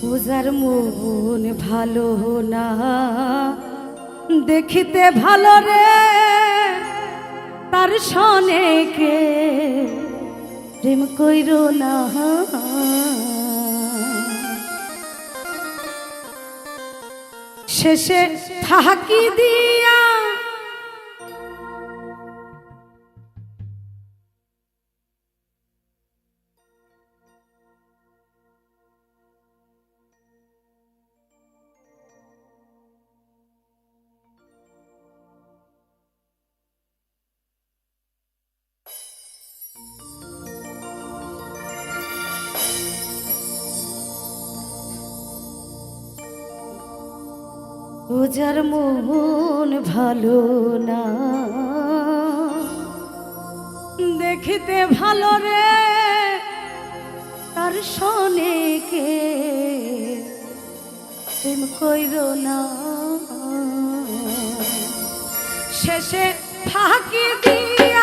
পূজার মন ভালো না। দেখিতে ভালো রে, তার সনে কে প্রেম কইর না। শেষে ফাঁকি দিয়া পূজার মন ভালো না, দেখিতে ভালো রে, তার সনে কে? প্রেম কইর না। শেষে ফাঁকি দিয়া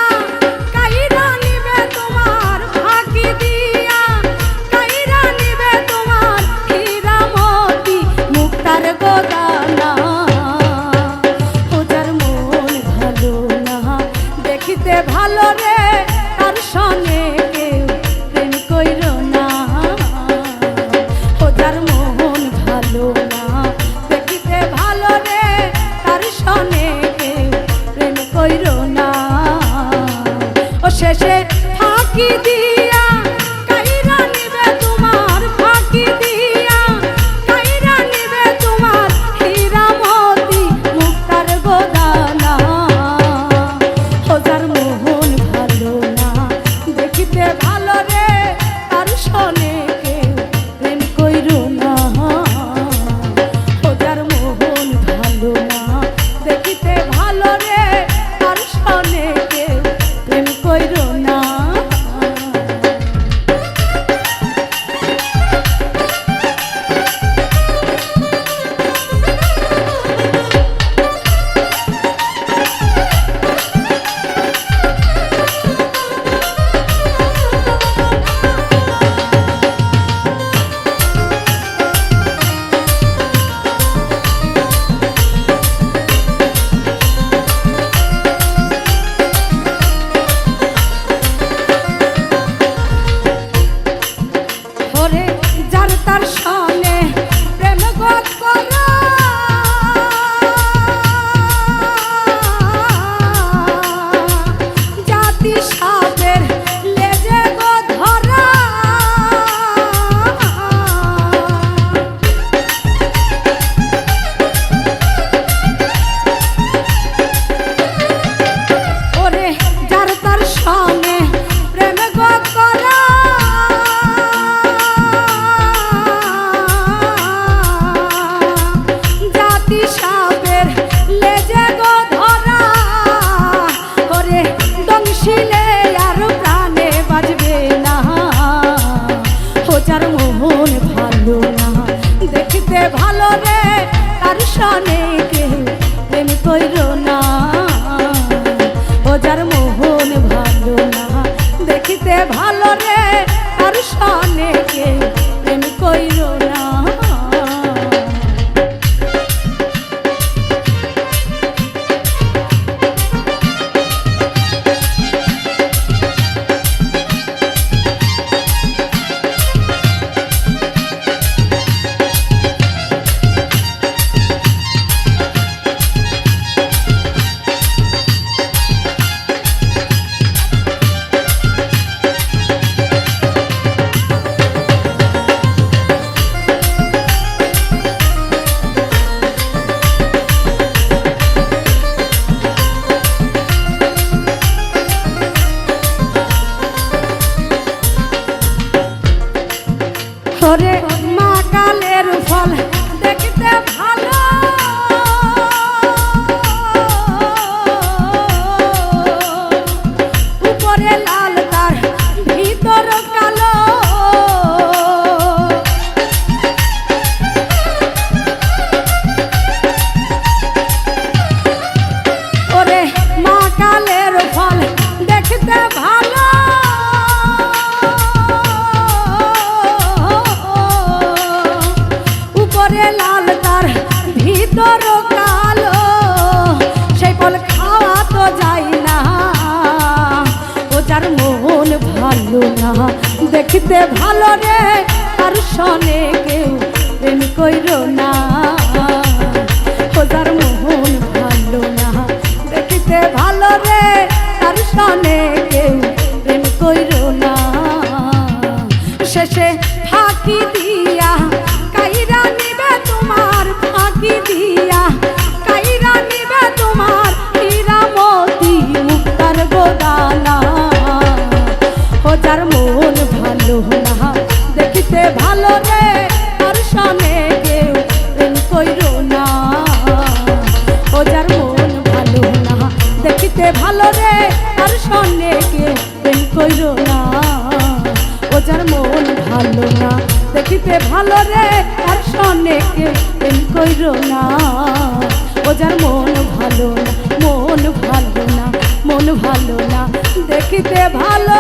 তার দংশিলে আর প্রাণে বাজবে না। হোজার মোহন ভালো না, দেখতে ভালো রে, তার কেউ প্রেম কইর না। ওজার মোহন ভালো না, দেখিতে ভালো রে, তার সনে ভিতর কালো যায় না। ভালো না, দেখিতে ভালো রে আর শোনে কেউ প্রেম কইর না। ও রে ভালো রে, আর সনেকে প্রেম কইর না। ও যার মন ভালো না, মন ভালো না, মন ভালো না, দেখিতে ভালো